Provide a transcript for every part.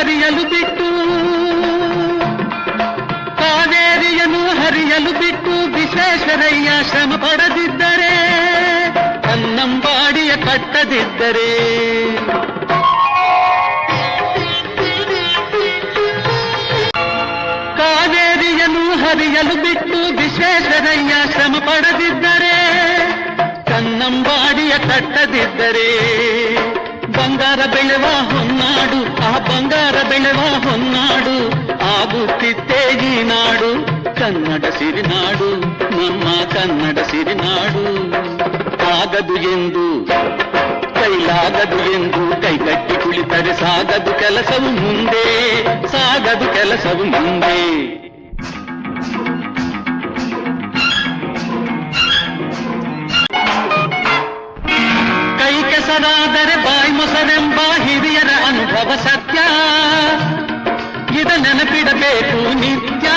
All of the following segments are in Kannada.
ಹರಿಯಲು ಬಿಟ್ಟು ಕಾವೇರಿಯನು ಹರಿಯಲು ಬಿಟ್ಟು ವಿಶ್ವೇಶ್ವರಯ್ಯ ಶ್ರಮ ಪಡದಿದ್ದರೆ ಕನ್ನಂಬಾಡಿಯ ಕಟ್ಟದಿದ್ದರೆ. ಕಾವೇರಿಯನು ಹರಿಯಲು ಬಿಟ್ಟು ವಿಶ್ವೇಶ್ವರಯ್ಯ ಶ್ರಮ ಪಡದಿದ್ದರೆ ಕನ್ನಂಬಾಡಿಯ ಕಟ್ಟದಿದ್ದರೆ. ಬಂಗಾರ ಬೆಳೆವ ಹೊನ್ನಾಡು ಆ ಬಂಗಾರ ಬೆಳೆವ ಹೊನ್ನಾಡು ಆಗುತ್ತಿತ್ತೇ ಈ ನಾಡು ಕನ್ನಡ ಸಿರಿನಾಡು ನಮ್ಮ ಕನ್ನಡ ಸಿರಿನಾಡು ಆಗದು ಎಂದು ಕೈಲಾಗದು ಎಂದು ಕೈಗಟ್ಟಿ ಕುಳಿತರೆ ಸಾಗದು ಕೆಲಸವು ಮುಂದೆ ಸಾಗದು ಕೆಲಸವು ಮುಂದೆ ನಿತ್ಯ.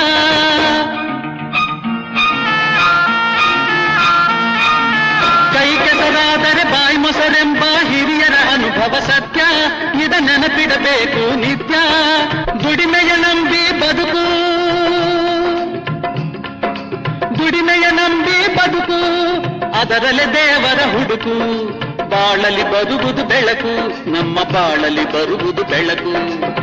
ಕೈ ಕೆಸರಾದರೆ ಬಾಯಿ ಮೊಸರೆಂಬ ಹಿರಿಯರ ಅನುಭವ ಸತ್ಯ. ಇದ ನೆನಪಿಡಬೇಕು ನಿತ್ಯ. ದುಡಿಮೆಯ ನಂಬಿ ಬದುಕು. ದುಡಿಮೆಯ ನಂಬಿ ಬದುಕು. ಅದರಲ್ಲಿ ದೇವರ ಹುಡುಕು. ಬಾಳಲಿ ಬರುವುದು ಬೆಳಕು. ನಮ್ಮ ಬಾಳಲಿ ಬರುವುದು ಬೆಳಕು.